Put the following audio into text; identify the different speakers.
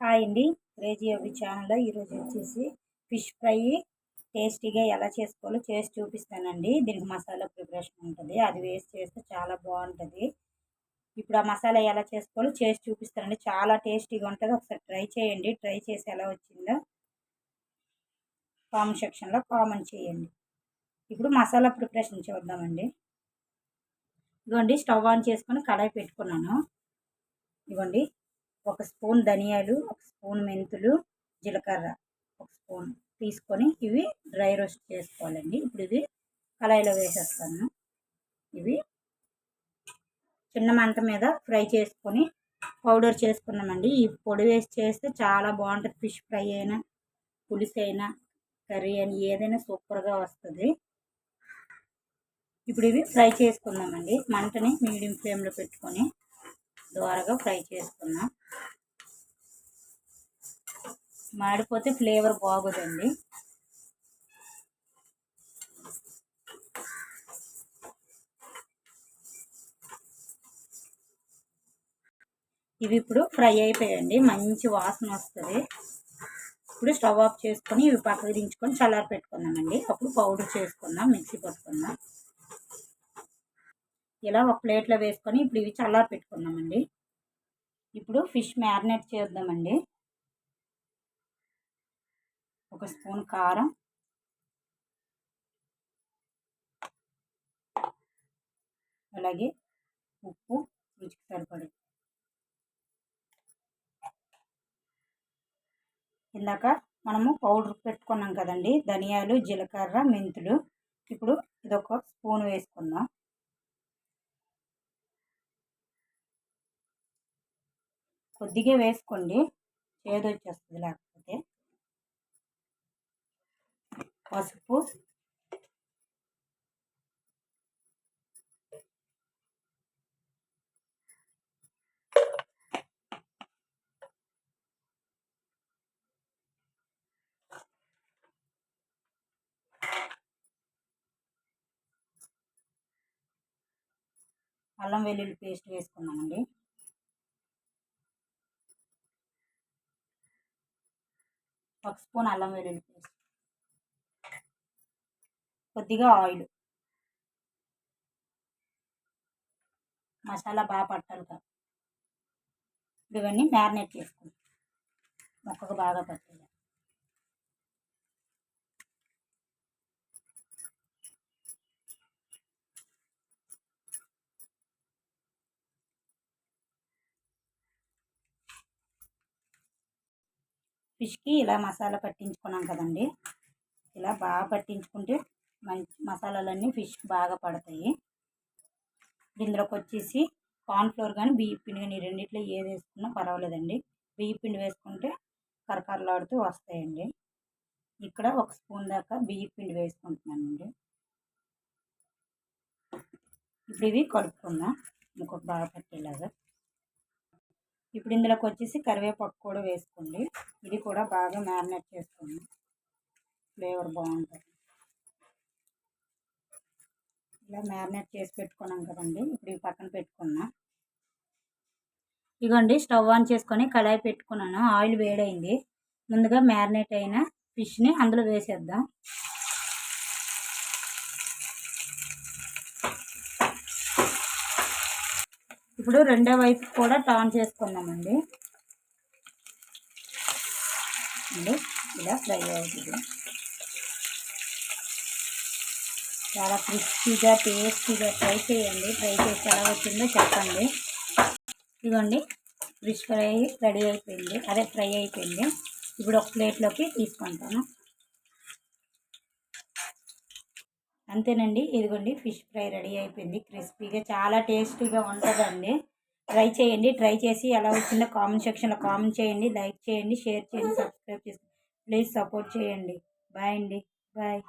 Speaker 1: Hi అండి. Crazy అవి ఛానల్లో ఈరోజు వచ్చేసి ఫిష్ ఫ్రై టేస్టీగా ఎలా చేసుకోవాలో చేసి చూపిస్తానండి. దీనికి మసాలా ప్రిపరేషన్ ఉంటుంది. అది వేస్ట్ చేస్తే చాలా బాగుంటుంది. ఇప్పుడు ఆ మసాలా ఎలా చేసుకోవాలో చేసి చూపిస్తానండి. చాలా టేస్టీగా ఉంటుంది. ఒకసారి ట్రై చేయండి. ట్రై చేసి ఎలా వచ్చిందో కామెంట్ సెక్షన్లో కామెంట్ చేయండి. ఇప్పుడు మసాలా ప్రిపరేషన్ చూద్దామండి. ఇదిగోండి స్టవ్ ఆన్ చేసుకొని కడాయి పెట్టుకున్నాను. ఇవ్వండి ఒక స్పూన్ ధనియాలు ఒక స్పూన్ మెంతులు జీలకర్ర ఒక స్పూన్ తీసుకొని ఇవి డ్రై రోస్ట్ చేసుకోవాలండి. ఇప్పుడు ఇవి కళాయిలో వేసేస్తాను. ఇవి చిన్న మంట మీద ఫ్రై చేసుకొని పౌడర్ చేసుకున్నామండి. ఈ పొడి వేసి చేస్తే చాలా బాగుంటుంది. ఫిష్ ఫ్రై అయినా పులుసు అయినా కర్రీ అయినా ఏదైనా సూపర్గా వస్తుంది. ఇప్పుడు ఇవి ఫ్రై చేసుకుందామండి. మంటని మీడియం ఫ్లేమ్లో పెట్టుకొని ద్వారగా ఫ్రై చేసుకుందాం. మాడిపోతే ఫ్లేవర్ బాగోదండి. ఇవి ఇప్పుడు ఫ్రై అయిపోయాయండి. మంచి వాసన వస్తుంది. ఇప్పుడు స్టవ్ ఆఫ్ చేసుకొని ఇవి పక్కకు దించుకొని చల్లారి పెట్టుకుందామండి. అప్పుడు పౌడర్ చేసుకుందాం మిక్సీ పట్టుకుందాం. ఇలా ఒక ప్లేట్లో వేసుకొని ఇప్పుడు ఇవి చల్లారి పెట్టుకుందామండి. ఇప్పుడు ఫిష్ మ్యారినేట్ చేద్దామండి. ఒక స్పూన్ కారం. అలాగే ఉప్పు రుచికి సరిపడే. ఇందాక మనము పౌడర్ పెట్టుకున్నాం కదండి ధనియాలు జీలకర్ర మెంతులు. ఇప్పుడు ఇదొక స్పూన్ వేసుకుందాం. కొద్దిగా వేసుకోండి చేదు వచ్చేస్తుంది లేకపోతే పసుపు. అల్లం వెల్లుల్లి పేస్ట్ వేసుకున్నామండి ఒక స్పూన్ అల్లం వెల్లుల్లి పేస్ట్. కొద్దిగా ఆయిల్. మసాలా బాగా పట్టాలి కదా. ఇవన్నీ మ్యారినేట్ చేసుకుంటాం. మొక్కకు బాగా పట్టాలి. ఫిష్కి ఇలా మసాలా పట్టించుకున్నాం కదండి. ఇలా బాగా పట్టించుకుంటే మంచి మసాలాలన్నీ ఫిష్ బాగా పడతాయి. ఇందులోకి వచ్చేసి కార్న్ఫ్లోర్ కానీ బియ్య పిండి కానీ రెండిట్లో ఏది వేసుకున్నా పర్వాలేదండి. బియ్య పిండి వేసుకుంటే కరకరలాడుతూ వస్తాయండి. ఇక్కడ ఒక స్పూన్ దాకా బియ్య పిండి వేసుకుంటున్నానండి. ఇప్పుడు ఇవి కలుపుకుందాం. ఇంకొక బాగా పట్టేలాగా. ఇప్పుడు ఇందులోకి వచ్చేసి కరివేపాకు కూడా వేసుకోండి. ఇది కూడా బాగా మ్యారినేట్ చేసుకోండి ఫ్లేవర్ బాగుంటుంది. ఇలా మ్యారినేట్ చేసి పెట్టుకున్నాం కదండి. ఇప్పుడు ఇవి పక్కన పెట్టుకున్నా. ఇగోండి స్టవ్ ఆన్ చేసుకొని కడాయి పెట్టుకున్నాను. ఆయిల్ వేడైంది. ముందుగా మ్యారినేట్ అయిన ఫిష్ని అందులో వేసేద్దాం. ఇప్పుడు రెండో వైపు కూడా టర్న్ చేసుకుందామండి. ఇలా ఫ్రై అవుతుంది. చాలా క్రిస్పీగా టేస్టీగా ట్రై చేయండి. ట్రై చేసి ఎలా వచ్చిందో చెప్పండి. ఇదిగోండి ఫిష్ ఫ్రై రెడీ అయిపోయింది. అదే ఫ్రై అయిపోయింది. ఇప్పుడు ఒక ప్లేట్లోకి తీసుకుంటాను. అంతేనండి. ఇదిగోండి ఫిష్ ఫ్రై రెడీ అయిపోయింది. క్రిస్పీగా చాలా టేస్టీగా ఉంటుందండి. ట్రై చేయండి. ట్రై చేసి ఎలా వచ్చిందో కామెంట్ సెక్షన్లో కామెంట్ చేయండి. లైక్ చేయండి షేర్ చేయండి సబ్స్క్రైబ్ చేసుకోండి ప్లీజ్ సపోర్ట్ చేయండి. బాయ్ అండి. బాయ్.